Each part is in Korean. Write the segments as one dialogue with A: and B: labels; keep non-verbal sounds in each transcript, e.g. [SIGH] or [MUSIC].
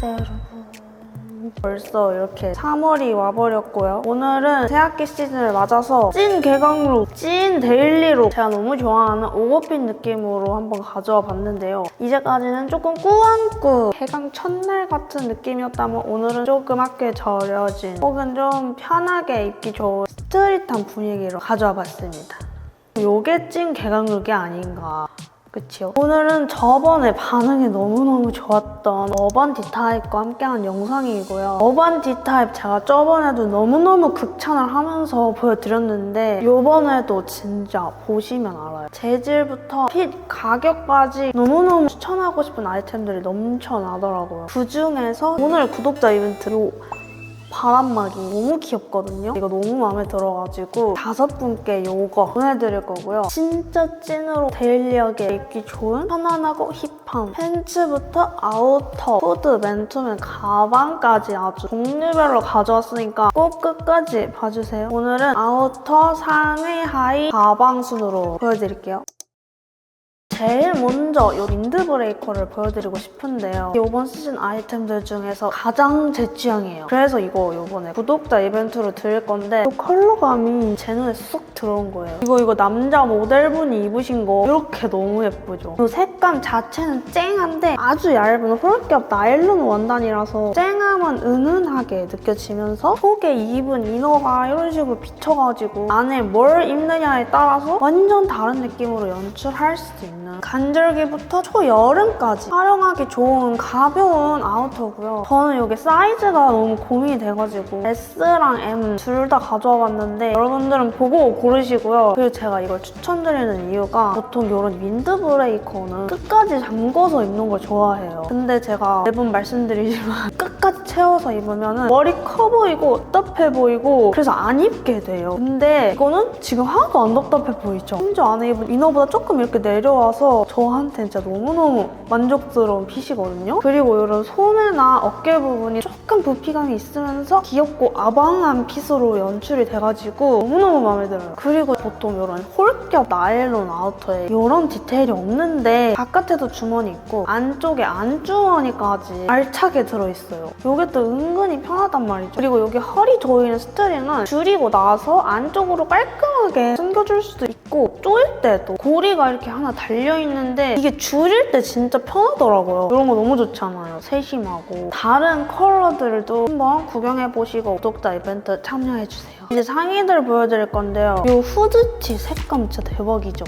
A: 안녕하세요 여러분. 벌써 이렇게 3월이 와버렸고요. 오늘은 새학기 시즌을 맞아서 찐 개강룩, 찐 데일리로 제가 너무 좋아하는 오버핏 느낌으로 한번 가져와 봤는데요. 이제까지는 조금 꾸안꾸 개강 첫날 같은 느낌이었다면 오늘은 조금 학교에 절여진 혹은 좀 편하게 입기 좋은 스트릿한 분위기로 가져와 봤습니다. 요게 찐 개강룩이 아닌가 그치요? 오늘은 저번에 반응이 너무너무 좋았던 어반 디타입과 함께한 영상이고요. 어반 디타입 제가 저번에도 너무너무 극찬을 하면서 보여드렸는데 이번에도 진짜 보시면 알아요. 재질부터 핏, 가격까지 너무너무 추천하고 싶은 아이템들이 넘쳐나더라고요. 그중에서 오늘 구독자 이벤트로 바람막이 너무 귀엽거든요. 이거 너무 마음에 들어가지고 다섯 분께 이거 보내드릴 거고요. 진짜 찐으로 데일리하게 입기 좋은 편안하고 힙한 팬츠부터 아우터, 후드, 맨투맨, 가방까지 아주 종류별로 가져왔으니까 꼭 끝까지 봐주세요. 오늘은 아우터, 상의, 하의, 가방 순으로 보여드릴게요. 제일 먼저 이 윈드 브레이커를 보여드리고 싶은데요. 이번 시즌 아이템들 중에서 가장 제 취향이에요. 그래서 이거 이번에 구독자 이벤트로 드릴 건데 이 컬러감이 제 눈에 쏙 들어온 거예요. 이거 이거 남자 모델분이 입으신 거 이렇게 너무 예쁘죠? 이 색감 자체는 쨍한데 아주 얇은 홀겹 나일론 원단이라서 쨍함은 은은하게 느껴지면서 속에 입은 이너가 이런 식으로 비쳐가지고 안에 뭘 입느냐에 따라서 완전 다른 느낌으로 연출할 수도 있는 간절기부터 초여름까지 활용하기 좋은 가벼운 아우터고요. 저는 이게 사이즈가 너무 고민이 돼가지고 S랑 M 둘 다 가져와 봤는데 여러분들은 보고 고르시고요. 그리고 제가 이걸 추천드리는 이유가 보통 이런 윈드 브레이커는 끝까지 잠궈서 입는 걸 좋아해요. 근데 제가 매번 말씀드리지만 [LAUGHS] 끝까지 채워서 입으면 머리 커 보이고 답답해 보이고 그래서 안 입게 돼요. 근데 이거는 지금 하나도 안 답답해 보이죠? 심지어 안에 입은 이너보다 조금 이렇게 내려와서 저한테 진짜 너무너무 만족스러운 핏이거든요. 그리고 이런 소매나 어깨 부분이 조금 부피감이 있으면서 귀엽고 아방한 핏으로 연출이 돼가지고 너무너무 마음에 들어요. 그리고 보통 이런 홀겹 나일론 아우터에 이런 디테일이 없는데 바깥에도 주머니 있고 안쪽에 안주머니까지 알차게 들어있어요. 이게 또 은근히 편하단 말이죠. 그리고 여기 허리 조이는 스트링은 줄이고 나서 안쪽으로 깔끔하게 숨겨줄 수도 있고 조일 때도 고리가 이렇게 하나 달려 있는데 이게 줄일 때 진짜 편하더라고요. 이런 거 너무 좋잖아요. 세심하고. 다른 컬러들도 한번 구경해보시고 구독자 이벤트 참여해주세요. 이제 상의들 보여드릴 건데요. 이 후드티 색감 진짜 대박이죠?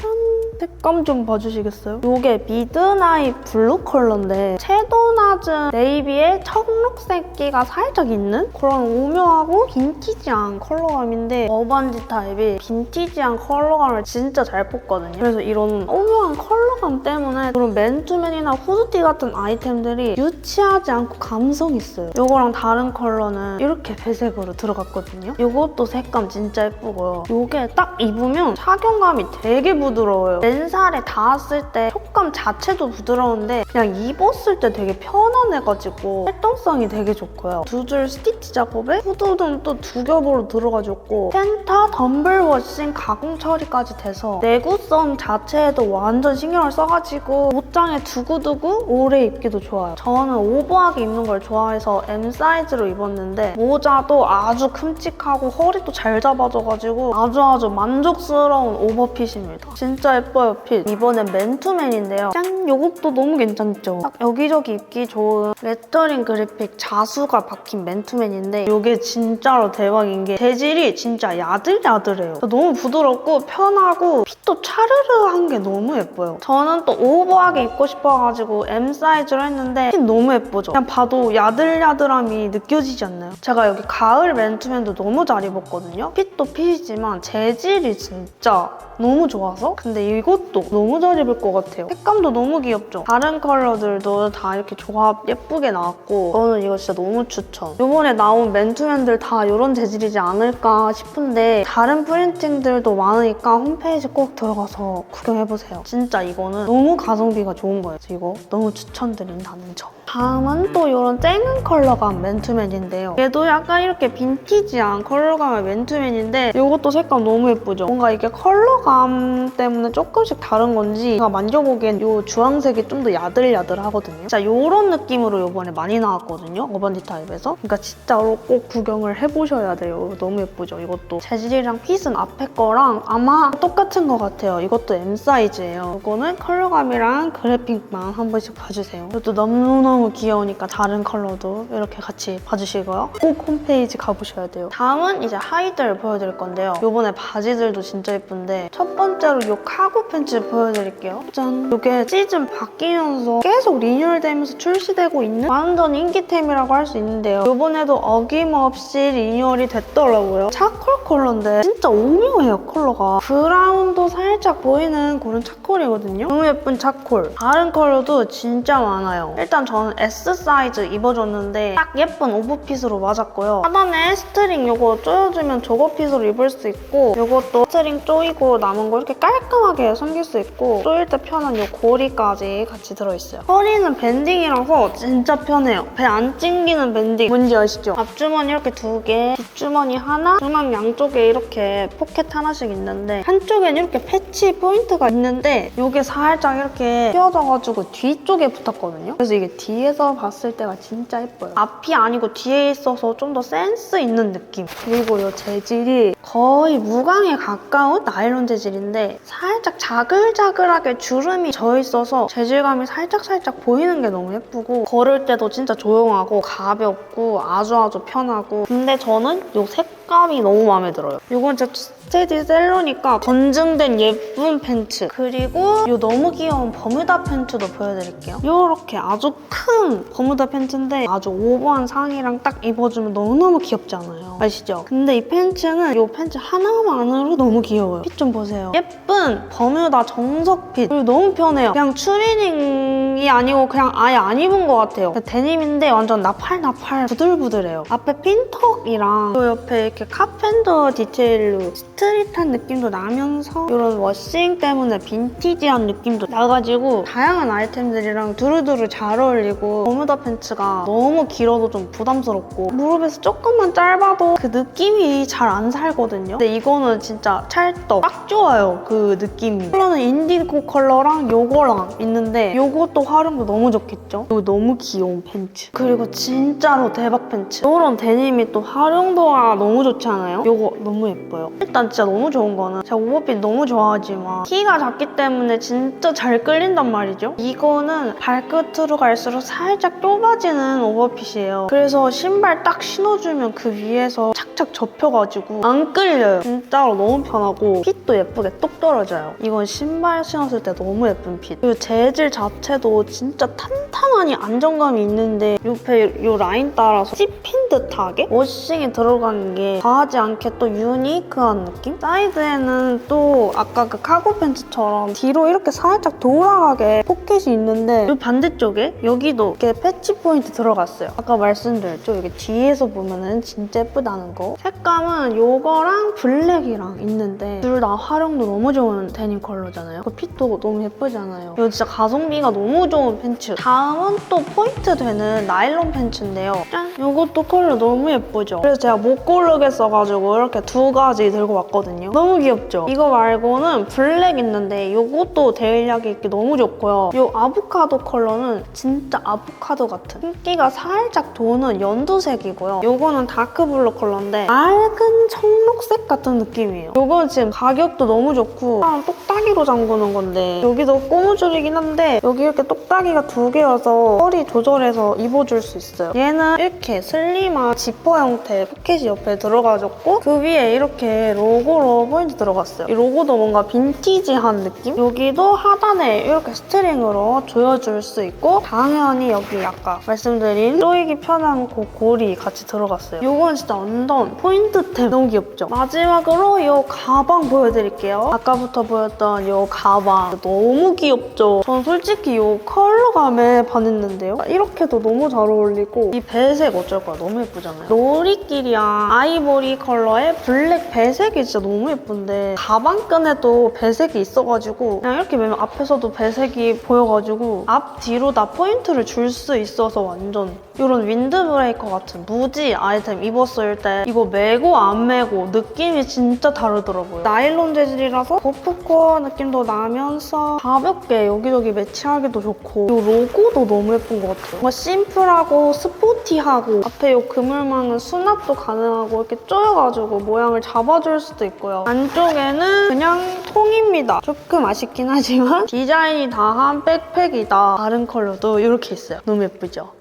A: 짠! 색감 좀 봐주시겠어요? 이게 미드나잇 블루 컬러인데 채도 낮은 네이비에 청록색기가 살짝 있는 그런 오묘하고 빈티지한 컬러감인데 어반지 타입이 빈티지한 컬러감을 진짜 잘 뽑거든요. 그래서 이런 오묘한 컬러감 때문에 그런 맨투맨이나 후드티 같은 아이템들이 유치하지 않고 감성 있어요. 이거랑 다른 컬러는 이렇게 배색으로 들어갔거든요. 이것도 색감 진짜 예쁘고요. 이게 딱 입으면 착용감이 되게 부드러워요. 맨살에 닿았을 때 촉감 자체도 부드러운데 그냥 입었을 때 되게 편안해가지고 활동성이 되게 좋고요. 두 줄 스티치 작업에 후드는 또두 겹으로 들어가줬고 펜타 덤블 워싱 가공 처리까지 돼서 내구성 자체에도 완전 신경을 써가지고 옷장에 두고두고 오래 입기도 좋아요. 저는 오버하게 입는 걸 좋아해서 M 사이즈로 입었는데 모자도 아주 큼직하고 허리도 잘 잡아줘가지고 아주 아주 만족스러운 오버핏입니다. 진짜 예뻐요 핏. 이번엔 맨투맨인데요. 짠! 요것도 너무 괜찮죠? 딱 여기저기 입기 좋은 레터링 그래픽 자수가 박힌 맨투맨인데 이게 진짜로 대박인 게 재질이 진짜 야들야들해요. 너무 부드럽고 편하고 핏도 차르르한 게 너무 예뻐요. 저는 또 오버하게 입고 싶어가지고 M 사이즈로 했는데 핏 너무 예쁘죠? 그냥 봐도 야들야들함이 느껴지지 않나요? 제가 여기 가을 맨투맨도 너무 잘 입었거든요. 핏도 핏이지만 재질이 진짜 너무 좋아서 근데 이 것도 너무 잘 입을 것 같아요. 색감도 너무 귀엽죠? 다른 컬러들도 다 이렇게 조합 예쁘게 나왔고 저는 이거 진짜 너무 추천. 이번에 나온 맨투맨들 다 이런 재질이지 않을까 싶은데 다른 프린팅들도 많으니까 홈페이지 꼭 들어가서 구경해보세요. 진짜 이거는 너무 가성비가 좋은 거예요. 이거 너무 추천드린다는 점. 다음은 또 이런 쨍한 컬러감 맨투맨인데요. 얘도 약간 이렇게 빈티지한 컬러감의 맨투맨인데 이것도 색감 너무 예쁘죠? 뭔가 이게 컬러감 때문에 조금씩 다른 건지 제가 만져보기엔 이 주황색이 좀 더 야들야들하거든요. 진짜 이런 느낌으로 이번에 많이 나왔거든요. 어반디 타입에서. 그러니까 진짜로 꼭 구경을 해보셔야 돼요. 너무 예쁘죠? 이것도 재질이랑 핏은 앞에 거랑 아마 똑같은 것 같아요. 이것도 M 사이즈예요. 이거는 컬러감이랑 그래픽만 한 번씩 봐주세요. 이것도 너무 너무 귀여우니까 다른 컬러도 이렇게 같이 봐주시고요. 꼭 홈페이지 가보셔야 돼요. 다음은 이제 하이들 보여드릴 건데요. 이번에 바지들도 진짜 예쁜데 첫 번째로 이 카고 팬츠 보여드릴게요. 짠! 이게 시즌 바뀌면서 계속 리뉴얼되면서 출시되고 있는 완전 인기템이라고 할 수 있는데요. 이번에도 어김없이 리뉴얼이 됐더라고요. 차콜 컬러인데 진짜 오묘해요, 컬러가. 브라운도 살짝 보이는 그런 차콜이거든요. 너무 예쁜 차콜. 다른 컬러도 진짜 많아요. 일단 저는 S 사이즈 입어줬는데 딱 예쁜 오브핏으로 맞았고요. 하단에 스트링 요거 조여주면 저거 핏으로 입을 수 있고 요것도 스트링 조이고 남은 거 이렇게 깔끔하게 숨길 수 있고 조일 때 편한 요 고리까지 같이 들어있어요. 허리는 밴딩이라서 진짜 편해요. 배 안 찡기는 밴딩. 뭔지 아시죠? 앞주머니 이렇게 두 개, 뒷주머니 하나, 중앙 양쪽에 이렇게 포켓 하나씩 있는데 한쪽엔 이렇게 패치 포인트가 있는데 이게 살짝 이렇게 휘어져가지고 뒤쪽에 붙었거든요. 그래서 이게 뒤 에서 봤을 때가 진짜 예뻐요. 앞이 아니고 뒤에 있어서 좀 더 센스 있는 느낌. 그리고 이 재질이 거의 무광에 가까운 나일론 재질인데 살짝 자글자글하게 주름이 져 있어서 재질감이 살짝살짝 보이는 게 너무 예쁘고 걸을 때도 진짜 조용하고 가볍고 아주 아주 편하고 근데 저는 이 색 감이 너무 마음에 들어요. 이건 진짜 스테디 셀러니까 건증된 예쁜 팬츠 그리고 이 너무 귀여운 버뮤다 팬츠도 보여드릴게요. 이렇게 아주 큰 버뮤다 팬츠인데 아주 오버한 상의랑 딱 입어주면 너무너무 귀엽지 않아요? 아시죠? 근데 이 팬츠는 이 팬츠 하나만으로 너무 귀여워요. 핏 좀 보세요. 예쁜 버뮤다 정석 핏 그리고 너무 편해요. 그냥 추리닝 이 아니고 그냥 아예 안 입은 것 같아요. 데님인데 완전 나팔나팔 부들부들해요. 앞에 핀턱이랑 그 옆에 이렇게 카펜더 디테일로 스트릿한 느낌도 나면서 이런 워싱 때문에 빈티지한 느낌도 나가지고 다양한 아이템들이랑 두루두루 잘 어울리고 버뮤다 팬츠가 너무 길어도 좀 부담스럽고 무릎에서 조금만 짧아도 그 느낌이 잘 안 살거든요. 근데 이거는 진짜 찰떡 딱 좋아요 그 느낌이. 컬러는 인디고 컬러랑 요거랑 있는데 요것도 활용도 너무 좋겠죠? 이거 너무 귀여운 팬츠. 그리고 진짜로 대박 팬츠. 이런 데님이 또 활용도가 너무 좋지 않아요? 요거 너무 예뻐요. 일단 진짜 너무 좋은 거는 제가 오버핏 너무 좋아하지만 키가 작기 때문에 진짜 잘 끌린단 말이죠. 이거는 발끝으로 갈수록 살짝 좁아지는 오버핏이에요. 그래서 신발 딱 신어주면 그 위에서 착착 접혀가지고 안 끌려요. 진짜로 너무 편하고 핏도 예쁘게 똑 떨어져요. 이건 신발 신었을 때 너무 예쁜 핏. 그리고 재질 자체도 진짜 탄탄하니 안정감이 있는데 옆에 이 라인 따라서 찝힌 듯하게 워싱이 들어간 게 과하지 않게 또 유니크한 느낌? 사이드에는 또 아까 그 카고 팬츠처럼 뒤로 이렇게 살짝 돌아가게 포켓이 있는데 이 반대쪽에 여기도 이렇게 패치 포인트 들어갔어요. 아까 말씀드렸죠? 여기 뒤에서 보면은 진짜 예쁘다는 거. 색감은 요거랑 블랙이랑 있는데 둘 다 활용도 너무 좋은 데님 컬러잖아요. 그 핏도 너무 예쁘잖아요. 이거 진짜 가성비가 너무 좋은 팬츠. 다음은 또 포인트 되는 나일론 팬츠인데요. 짠! 요것도 컬러 너무 예쁘죠? 그래서 제가 못 고르겠어가지고 이렇게 두 가지 들고 왔거든요. 너무 귀엽죠? 이거 말고는 블랙 있는데 요것도 데일리하게 입기 너무 좋고요. 요 아보카도 컬러는 진짜 아보카도 같은 흰기가 살짝 도는 연두색이고요. 요거는 다크블루 컬러인데 맑은 청 록색 같은 느낌이에요. 요거는 지금 가격도 너무 좋고 그냥 똑딱이로 잠그는 건데 여기도 고무줄이긴 한데 여기 이렇게 똑딱이가 두 개여서 허리 조절해서 입어줄 수 있어요. 얘는 이렇게 슬림한 지퍼 형태 포켓이 옆에 들어가졌고 그 위에 이렇게 로고로 포인트 들어갔어요. 이 로고도 뭔가 빈티지한 느낌? 여기도 하단에 이렇게 스트링으로 조여줄 수 있고 당연히 여기 아까 말씀드린 조이기 편한 그 고리 같이 들어갔어요. 이건 진짜 완전 포인트템 너무 귀엽죠? 마지막으로 이 가방 보여드릴게요. 아까부터 보였던 이 가방 너무 귀엽죠? 전 솔직히 이 컬러감에 반했는데요. 이렇게도 너무 잘 어울리고 이 배색 어쩔 거야 너무 예쁘잖아요. 로리끼리랑 아이보리 컬러의 블랙 배색이 진짜 너무 예쁜데 가방끈에도 배색이 있어가지고 그냥 이렇게 매면 앞에서도 배색이 보여가지고 앞 뒤로 다 포인트를 줄 수 있어서 완전 이런 윈드브레이커 같은 무지 아이템 입었을 때 이거 메고 안 메고 느낌이 진짜 다르더라고요. 나일론 재질이라서 고프코어 느낌도 나면서 가볍게 여기저기 매치하기도 좋고 이 로고도 너무 예쁜 것 같아요. 뭔가 심플하고 스포티하고 앞에 이 그물망은 수납도 가능하고 이렇게 조여가지고 모양을 잡아줄 수도 있고요. 안쪽에는 그냥 통입니다. 조금 아쉽긴 하지만 [LAUGHS] 디자인이 다한 백팩이다. 다른 컬러도 이렇게 있어요. 너무 예쁘죠?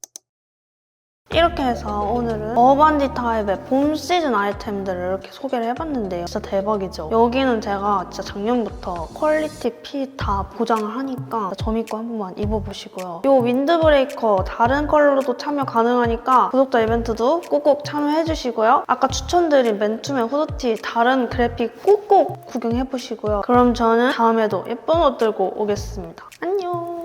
A: 이렇게 해서 오늘은 어반디 타입의 봄 시즌 아이템들을 이렇게 소개를 해봤는데요. 진짜 대박이죠? 여기는 제가 진짜 작년부터 퀄리티, 핏 다 보장을 하니까 저미거 한 번만 입어보시고요. 이 윈드브레이커 다른 컬러로도 참여 가능하니까 구독자 이벤트도 꼭꼭 참여해주시고요. 아까 추천드린 맨투맨 후드티 다른 그래픽 꼭꼭 구경해보시고요. 그럼 저는 다음에도 예쁜 옷 들고 오겠습니다. 안녕!